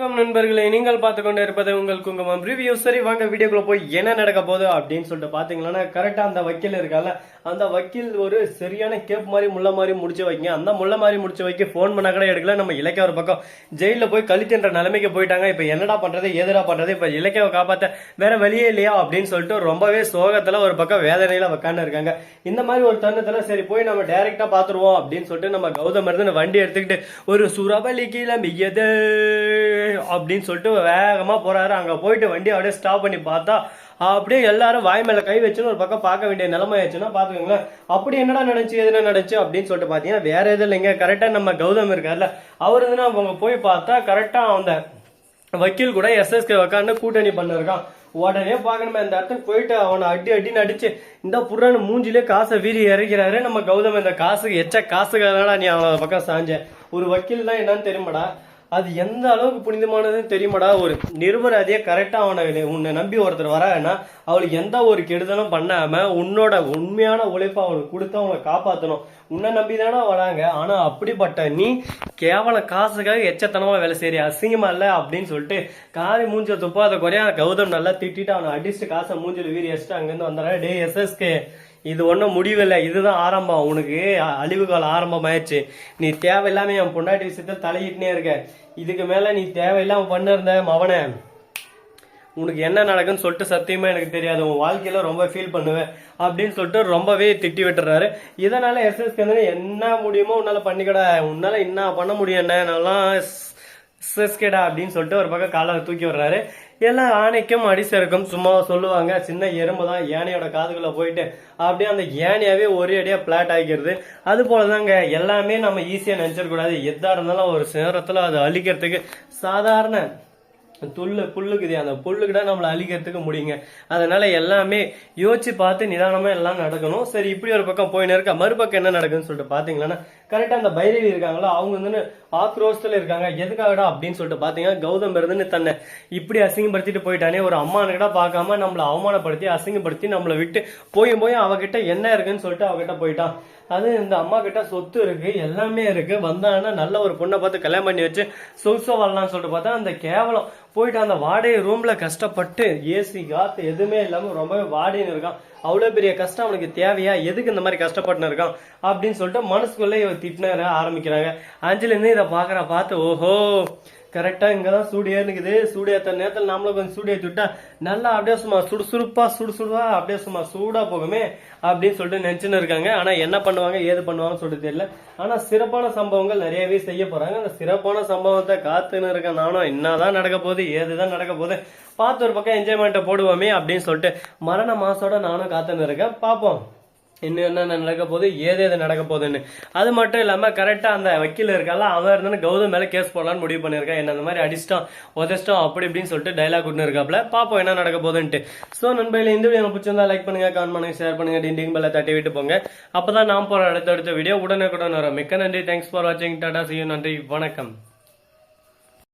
வணக்கம் நண்பர்களே. நீங்கள் பார்த்து கொண்டு இருப்பது உங்கள் குங்குமம் ரிவ்யூ சரி வாங்க வீடியோக்குள்ள போய் என்ன நடக்க போகுது அப்படின்னு சொல்லிட்டு பாத்தீங்கன்னா கரெக்டா அந்த வக்கீல் இருக்கால அந்த வக்கீல் ஒரு சரியான கேப் மாதிரி முள்ள மாதிரி முடிச்சு வைங்க. அந்த முள்ள மாதிரி முடிச்சு வைக்க ஃபோன் பண்ண கூட எடுக்கல. நம்ம இலக்கிய ஒரு பக்கம் ஜெயில போய் கழிக்கின்ற நிலைமைக்கு போயிட்டாங்க. இப்ப என்னடா பண்றது எதுடா பண்றது? இப்ப இலக்கியாவை காப்பாத்த வேற வழியே இல்லையா அப்படின்னு சொல்லிட்டு ரொம்பவே சோகத்துல ஒரு பக்கம் வேதனையில உட்காந்து இருக்காங்க. இந்த மாதிரி ஒரு தருணத்துல சரி போய் நம்ம டைரக்டா பாத்துருவோம் அப்படின்னு சொல்லிட்டு நம்ம கௌதம் இருந்து வண்டி எடுத்துக்கிட்டு ஒரு சுரபலி கிளம்பியது. அப்படின்னு சொல்லிட்டு வேகமாக போகிறாரு அங்கே போயிட்டு வண்டி அப்படியே ஸ்டாப் பண்ணி பார்த்தா அப்படியே எல்லாரும் வாய் மேலே கை வச்சுன்னு ஒரு பக்கம் பார்க்க வேண்டிய நிலைமை ஆயிடுச்சுன்னா பார்த்துக்கோங்களேன். அப்படி என்னடா நடந்துச்சு எதுனா நடந்துச்சு அப்படின்னு சொல்லிட்டு பார்த்தீங்கன்னா வேற எதுவும் இல்லைங்க. கரெக்டாக நம்ம கௌதம் இருக்கார்ல அவர் வந்து அவங்க போய் பார்த்தா கரெக்டாக அந்த வக்கீல் கூட எஸ்எஸ்கே உக்காந்து கூட்டணி பண்ணிருக்கான். உடனே பார்க்கணுமே அந்த இடத்துக்கு போயிட்டு அவனை அடி அடின்னு அடிச்சு இந்த புறான்னு மூஞ்சிலே காசை வீறி இறக்கிறாரு. நம்ம கௌதம் இந்த காசுக்கு எச்ச காசுக்காக நீ அவன பக்கம் சாஞ்ச? ஒரு வக்கீல் தான் என்னன்னு தெரியுமாடா? அது எந்த அளவுக்கு புனிதமானதுன்னு தெரியுமாடா ஒரு நிருபர் அதே கரெக்டாக அவனை உன்னை நம்பி ஒருத்தர் வரான்னா அவளுக்கு எந்த ஒரு கெடுதலும் பண்ணாமல் உன்னோட உண்மையான உழைப்பை அவனுக்கு கொடுத்து அவனை காப்பாற்றணும் உன்னை நம்பி தானே வராங்க. ஆனால் அப்படிப்பட்ட நீ கேவல காசுக்காக எச்சத்தனமாக வேலை செய்ய அசிங்கமாக இல்லை? அப்படின்னு சொல்லிட்டு காரி மூஞ்ச துப்பாத குறையா கௌதம் நல்லா திட்டிட்டு அவனை அடிச்சுட்டு காசை மூஞ்சில் வீரி வச்சுட்டு அங்கேருந்து வந்தாரா டே எஸ்எஸ்கே இது ஒன்றும் முடிவில்லை. இதுதான் ஆரம்பம். உனக்கு அ- அழிவு காலம் நீ தேவையில்லாம என் பொண்டாட்டி விஷயத்தில் தலையிட்டுனே இருக்க. இதுக்கு மேலே நீ தேவையில்லாமல் பண்ணிருந்த மவனை உனக்கு என்ன நடக்குன்னு சொல்லிட்டு சத்தியமா எனக்கு தெரியாது. உன் வாழ்க்கையில ரொம்ப ஃபீல் பண்ணுவேன் அப்படின்னு சொல்லிட்டு ரொம்பவே திட்டி விட்டுறாரு. இதனால எஸ்எஸ் என்ன முடியுமோ உன்னால பண்ணிக்கடா. உன்னால என்ன பண்ண முடியும் என்ன நான்லாம் அப்படின்னு சொல்லிட்டு ஒரு பக்கம் காலை தூக்கி விடுறாரு. எல்லாம் ஆணைக்கும் அடிசருக்கும் சும்மா சொல்லுவாங்க சின்ன எறும்பு தான் யானையோட காதுக்குள்ளே போயிட்டு. அப்படியே அந்த யானையாவே ஒரே அடியாக பிளாட் ஆகிக்கிறது அது போலதாங்க எல்லாமே நம்ம ஈஸியாக நினச்சிடக்கூடாது. எதாக இருந்தாலும் ஒரு சேரத்தில் அதை அழிக்கிறதுக்கு சாதாரண துள்ளு புல்லுக்குது. அந்த புல்லுக்கிட்ட நம்மளை அழிக்கிறதுக்கு முடியுங்க. அதனால எல்லாமே யோசிச்சு பார்த்து நிதானமாக எல்லாம் நடக்கணும். சரி இப்படி ஒரு பக்கம் போயின்னு இருக்கா. மறுபக்கம் என்ன நடக்குதுன்னு சொல்லிட்டு பாத்தீங்கன்னா கரெக்டாக அந்த பைரவி இருக்காங்களோ? அவங்க வந்து ஆக்ரோஷத்தில் இருக்காங்க. எதுக்காகடா அப்படின்னு சொல்லிட்டு பார்த்தீங்கன்னா கௌதம் இருந்துன்னு தன்னை இப்படி அசிங்கப்படுத்திட்டு போயிட்டானே. ஒரு அம்மானுக்கிட்ட பார்க்காம நம்மளை அவமானப்படுத்தி அசிங்கப்படுத்தி நம்மளை விட்டு போயும் போய் அவகிட்ட என்ன இருக்குன்னு சொல்லிட்டு அவகிட்ட போயிட்டான். அது இந்த அம்மா கிட்ட சொத்து இருக்கு எல்லாமே இருக்கு. வந்தாங்கன்னா நல்ல ஒரு பொண்ணை பார்த்து கல்யாணம் பண்ணி வச்சு சொகுசோ வரலாம்னு சொல்லிட்டு பார்த்தா அந்த கேவலம். போயிட்டு அந்த வாடகை ரூம்ல கஷ்டப்பட்டு ஏசி காத்து எதுவுமே இல்லாம ரொம்பவே வாடின்னு இருக்கான். அவ்வளவு பெரிய கஷ்டம் அவனுக்கு தேவையா? எதுக்கு இந்த மாதிரி கஷ்டப்பட்டு இருக்கான்? அப்படின்னு சொல்லிட்டு மனசுக்குள்ளே இவர் திட்டின ஆரம்பிக்கிறாங்க. அஞ்சுல இருந்து இதை பாக்குற பார்த்து ஓஹோ கரெக்டாக இங்கே தான் சூடு ஏறுனுக்குது சூடு ஏத்த நேரத்தில் நாமளும் கொஞ்சம் சூடு ஏத்தி விட்டா நல்லா அப்படியே சும்மா சுடுசுறுப்பாக சுடுசுடுவா அப்படியே சும்மா சூடாக போகுமே அப்படின்னு சொல்லிட்டு நினச்சின்னு இருக்காங்க. ஆனால் என்ன பண்ணுவாங்க ஏது பண்ணுவாங்கன்னு சொல்லிட்டு தெரியல. ஆனால் சிறப்பான சம்பவங்கள் நிறையவே செய்ய போகிறாங்க அந்த சிறப்பான சம்பவத்தை காத்துன்னு இருக்கேன் நானும் என்னதான் நடக்க போகுது ஏதுதான் நடக்க போகுது பார்த்து ஒரு பக்கம் என்ஜாய்மெண்ட்டை போடுவோமே அப்படின்னு சொல்லிட்டு மரண மாசோட நானும் காத்துன்னு இருக்கேன். பார்ப்போம். இன்னும் என்ன நடக்க போகுது ஏது எது நடக்க போகுதுன்னு. அது மட்டும் இல்லாமல் கரெக்டாக அந்த வக்கீல் இருக்கால அவன் இருந்தானு கௌதம் மேலே கேஸ் போடலான்னு முடிவு பண்ணிருக்கான் என்ன அந்த மாதிரி அடிச்சிட்டோம் உதச்சிட்டோம் அப்படி இப்படின்னு சொல்லிட்டு டைலாக் விட்டு இருக்காப்ல பாப்போம் என்ன நடக்க போகுதுன்ட்டு. ஸோ நண்பர்களே இந்த வீடியோ பிடிச்சிருந்தா லைக் பண்ணுங்க கமெண்ட் பண்ணுங்க ஷேர் பண்ணுங்கள் டிண்டிங் பெல்ல தட்டி விட்டு போங்க. அப்போ தான் நான் போகிற அடுத்த அடுத்த வீடியோ உடனே வரும். மிக்க நன்றி. தேங்க்ஸ் ஃபார் வாட்சிங் டாடா see நன்றி. வணக்கம்.